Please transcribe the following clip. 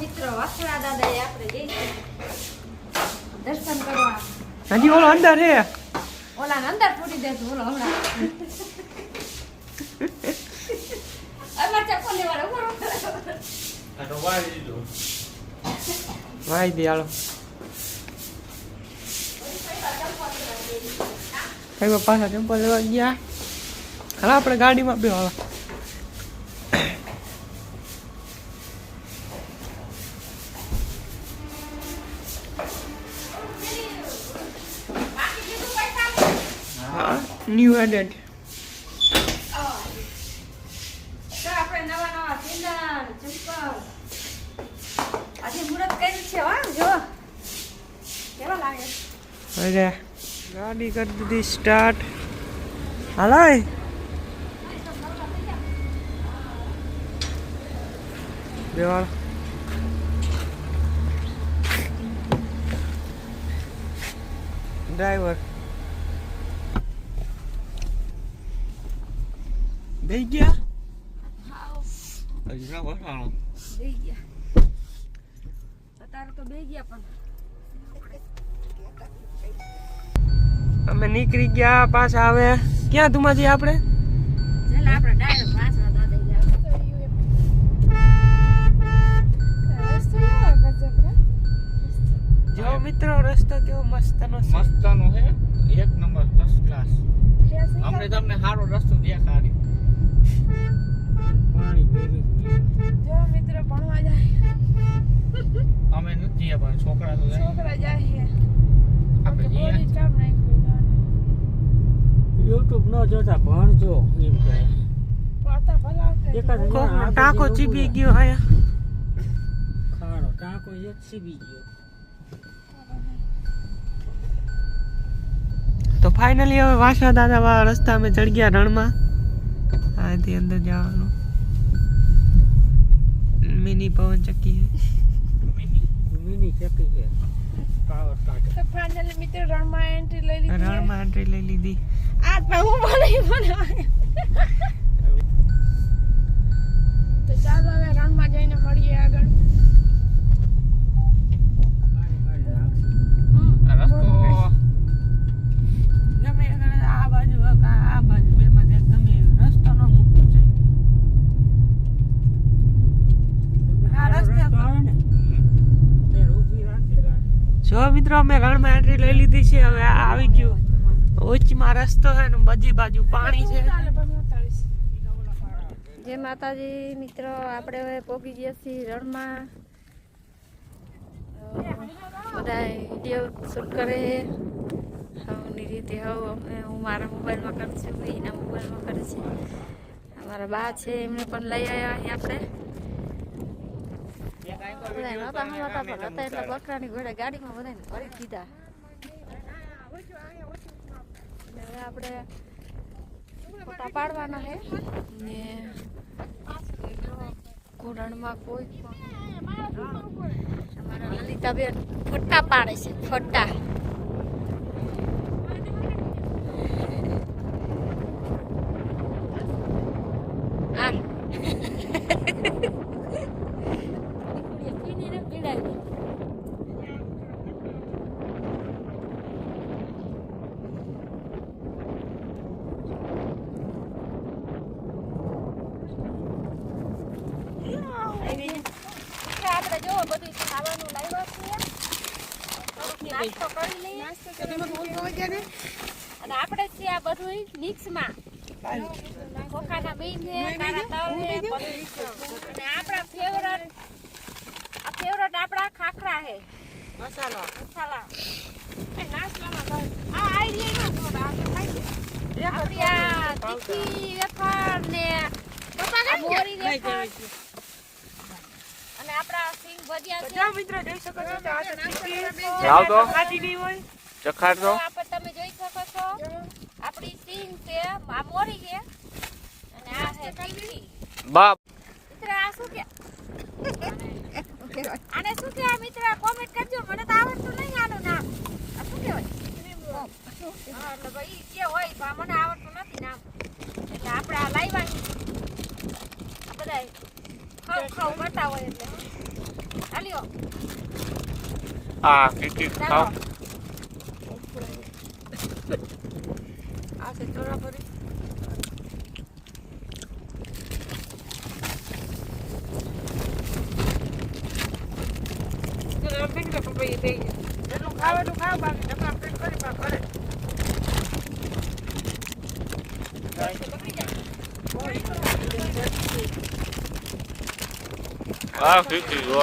મિત્રો વાસણા દાદા એ આપણે જઈશું દર્શન કરવા હજી ઓલો અંદર હે. ઓલા અંદર ફૂટી દેશું ઓલો હમણાં. અમાર ચપ્પલ લેવાડો ઊભો રહો. વાઈ દે હાલો. કઈ પાછા ચંપલ લેવા ગયા. હા આપણે ગાડીમાં બે હાલો. લાગે અરે ગાડી કરી દીધી સ્ટાર્ટ હાલાય બેવાળ. ડ્રાઈવર બે ગયા હજી ના વસાણો બે ગયા અત્યારે તો બે ગયા પણ અમે નીકળી ગયા પાછા આવે ક્યાં તુમાજી આપણે? જો મિત્રો રસ્તો કેવો મસ્તનો છે. મસ્તાનો હે એક નંબર ફર્સ્ટ ક્લાસ અમને તમને સારો રસ્તો દેખાડી. જો મિત્ર ભણવા જાય. અમે નથી જઈએ પણ છોકરા તો જાય. છોકરા જાય આપણે બોલી કામ નાખ્યું યુટ્યુબ ન જોતા ભણજો એમ કહે ટાંકો ચીબી ગયો હયા ખાડો ટાંકો એક સીબી ગયો. તો ફાઇનલી હવે વાસણા દાદા વાળા રસ્તા અમે ચડી ગયા રણમાં. આથી અંદર જવાનું મિની પવન ચક્કી મિની મિની ચકી છે પાવર તો ફાઇનલી મિત્ર રણમાં એન્ટ્રી લઈ લીધી. રણમાં એન્ટ્રી લઈ લીધી આજ પણ હું બોલી બોલવા તો ચાલો હવે રણમાં જઈને મળીએ આગળ મારી મારી રાખશે આ રસ્તો ગમે એ ગણે આ બાજુ હોય કે આ બાજુ બેમાં ક્યાંક ગમે એ રસ્તો ન મૂકવો જોઈએ આ આ રસ્તે રસ્તો આવે ને તે ઊભી રાખે ગાડી. જો મિત્રો, અમે રણમાં એન્ટ્રી લઈ લીધી છે, હવે આવી ગયું. ઓચમાં રસ્તો છે ને, બધી બાજુ પાણી છે. જય માતાજી, મિત્રો, આપણે હવે પોગી ગયા છીએ રણમાં. બધા વીડિયો શૂટ કરે. હવની રીતે હવ અમે, હું મારા મોબાઈલમાં કરું છું એના મોબાઈલમાં કરે છે. અમારા બા છે, એમને પણ લઈ આવ્યા અહીં આપણે. બધા નહોતા હમાતા પણ હતા એટલે બકરાની ઘોડે ગાડીમાં બધાને ભરી દીધા હવે આપણે ફોટા પાડવાના છે ને ઘોરણમાં કોઈ અમારા લલિતાબેન ફોટા પાડે છે ફોટા આ પીને પીડાવી આપણે જો બધું ખાવાનું લાવ્યા છીએ નાસ્તો કરી લઈએ. અને આપણે છે આ બધું મિક્સમાં. ચોખાના બીજ છે કાળા તલ છે. અને આપણા ફેવરેટ આ ફેવરેટ આપણા ખાખરા છે. મસાલો. મસાલા. એ નાસ્તામાં આ આઈડિયા નો થોડા આપણે આ તીખી વેફર ને મોરી વેફર. અને આપણા સિંગ ભજીયા છે. મિત્રો જોઈ શકો છો તો આ તો ચીકી લાવ તો. ખાધી નહીં હોય. ચખાડ તો આપ તમે જોઈ શકો છો. આપણી સિંગ છે આ મોરી છે. અને આ છે ચીકી બાપ. મિત્ર આ શું કે? આને શું કહેવાય મિત્ર? કોમેન્ટ કરજો. મને તો આવડતું નહીં આનું નામ. આ શું કહેવાય? હા એટલે ભાઈ જે હોય મને આવડતું નથી નામ એટલે આપણે આ લાવ્યા આ બધા ખાવ ખાવ કરતા હોય એટલે હા કીકી ખાઓ આ છે ચોરાફળી તો આમ ફીટ કે પપૈયા થઈ જાય જેટલું ખાવ એટલું ખાવ બાકી નકર આમ ફીટ કરી પા કરે હા કીકી જો